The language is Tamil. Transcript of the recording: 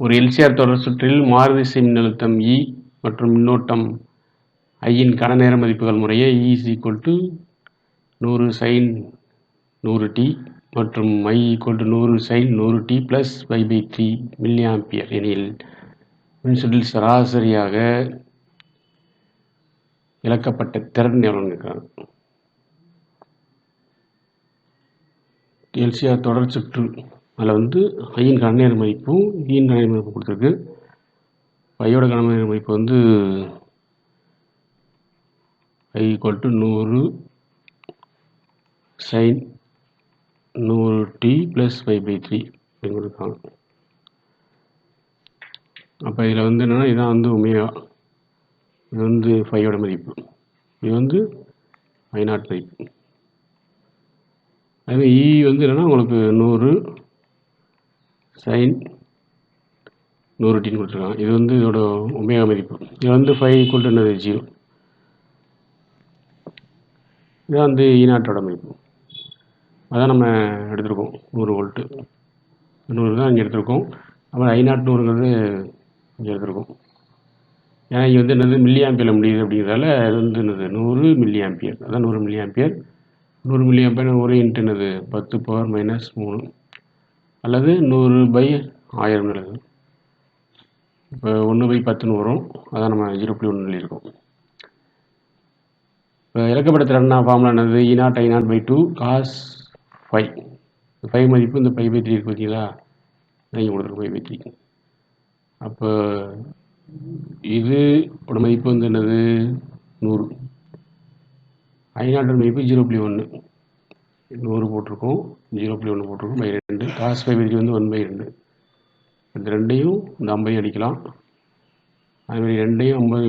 ஒரு எல்சிஆர் தொடர் சுற்றில் மாறுதிசை மின்னழுத்தம் இ e மற்றும் மின்னோட்டம் ஐயின் கன நேர மதிப்புகள் முறையே இ இஸ் ஈக்குவல் டு நூறு சைன் நூறு டி மற்றும் ஐ ஈக்குவல் டு நூறு சைன் நூறு t plus pi pi three milliampere எனில் மின்சுற்றில் சராசரியாக இழக்கப்பட்ட திறன் எவ்வளோன்னு கேட்குறாங்க. எல்சிஆர் தொடர் சுற்று அதில் வந்து ஐயின் கனநேர மதிப்பும் ஈயின் கனநேர மதிப்பும் கொடுத்துருக்கு. ஐயோட கனநேர மதிப்பு வந்து ஐ ஈக்குவல் டு நூறு சைன் நூறு t plus five pi three அப்படின்னு கொடுத்தாங்க அப்போ இதில் வந்து என்னென்னா இதான் வந்து உமையா இது வந்து ஃபைவோட மதிப்பு. இது வந்து ஐநாட் மதிப்பு. அதுமாதிரி இ e வந்து என்னென்னா உங்களுக்கு நூறு சைன் நூறு டின்னு கொடுத்துருக்காங்க. இது வந்து இதோட ஒமேகா மதிப்பு. இது வந்து ஃபைவ் ஈக்குவல் டு என்னது? ஜீரோ இதுதான் வந்து e ஈநாட்டோட நாட்டோட மதிப்பு. அதான் நம்ம எடுத்திருக்கோம். நூறு வோல்ட்டு நூறு தான் இங்கே எடுத்திருக்கோம். அப்புறம் ஐநாட் நூறுங்கிறது இங்கே எடுத்திருக்கோம். ஏன்னா இங்கே வந்து என்னது? மில்லி ஆம்பியரில் முடியுது அப்படிங்கிறதால அது வந்து என்னது? நூறு மில்லி ஆம்பியர் அதான் நூறு மில்லி ஆம்பியர் நூறு மில்லி ஆம்பியர் ஒரு இன்ட்டு என்னது? பத்து பவர் மைனஸ் மூணு. அல்லது நூறு பை ஆயிரம் எழுது இப்போ ஒன்று பை பத்துன்னு வரும். அதான் நம்ம ஜீரோ புள்ளி ஒன்று எழுதியிருக்கோம் இப்போ இலக்கப்பட்ட திறனா ஃபார்முலா என்னது? E naught I naught by two cos five five மதிப்பு இந்த ஃபைவ் பை த்ரீ இருக்குது பார்த்தீங்களா நீங்கள் கொடுத்துருக்கு ஃபைவ் பை த்ரீ அப்போ இது ஓட மதிப்பு வந்து என்னது? நூறு. ஐ மதிப்பு ஜீரோ புள்ளி ஒன்று நூறு போட்டிருக்கோம் ஜீரோ புள்ளி ஒன்று போட்டிருக்கோம் பை ரெண்டு. காஸ் ஃபைவ் வந்து ஒன் பை ரெண்டு. இந்த ரெண்டையும் இந்த ஐம்பையும் அடிக்கலாம் அதுமாதிரி ரெண்டையும் ஐம்பது